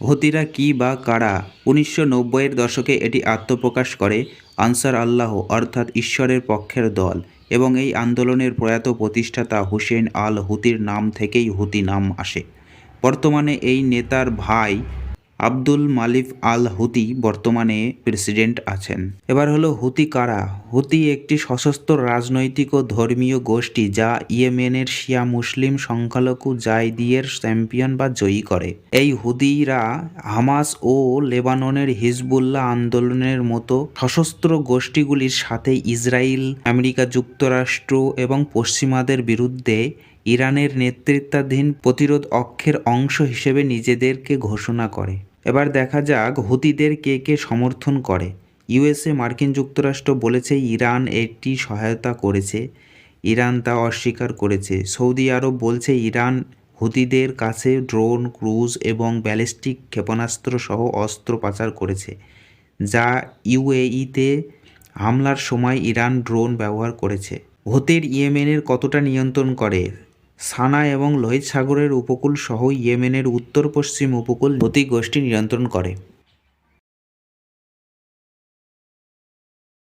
হুতিরা কি বা কারা? উনিশশো নব্বইয়ের দশকে এটি আত্মপ্রকাশ করে আনসার আল্লাহ, অর্থাৎ ঈশ্বরের পক্ষের দল, এবং এই আন্দোলনের প্রয়াত প্রতিষ্ঠাতা হুসেন আল হুতির নাম থেকেই হুতি নাম আসে। বর্তমানে এই নেতার ভাই আব্দুল মালিক আল হুতি বর্তমানে প্রেসিডেন্ট আছেন। এবার হলো হুতি কারা? হুতি একটি সশস্ত্র রাজনৈতিক ও ধর্মীয় গোষ্ঠী যা ইয়েমেনের শিয়া মুসলিম সংখ্যালঘু জাইদিয়ের চ্যাম্পিয়ন বা জয়ী করে। এই হুদিরা হামাস ও লেবাননের হিজবুল্লাহ আন্দোলনের মতো সশস্ত্র গোষ্ঠীগুলির সাথে ইসরায়েল আমেরিকা যুক্তরাষ্ট্র এবং পশ্চিমাদের বিরুদ্ধে ইরানের নেতৃত্বাধীন প্রতিরোধ অক্ষের অংশ হিসেবে নিজেদেরকে ঘোষণা করে। এবার দেখা যাক হুতিদের কে কে সমর্থন করে। ইউএসএ মার্কিন যুক্তরাষ্ট্র বলেছে ইরান এটি সহায়তা করেছে। ইরান তা অস্বীকার করেছে। সৌদি আরব বলছে ইরান হুতিদের কাছে ড্রোন, ক্রুজ এবং ব্যালিস্টিক ক্ষেপণাস্ত্র সহ অস্ত্র পাচার করেছে, যা ইউএইতে হামলার সময় ইরান ড্রোন ব্যবহার করেছে। হুতির ইয়েমেনের কতটা নিয়ন্ত্রণ করে? সানা এবং লোহিত সাগরের উপকূল সহ ইয়েমেনের উত্তর পশ্চিম উপকূল নদী গোষ্ঠী নিয়ন্ত্রণ করে।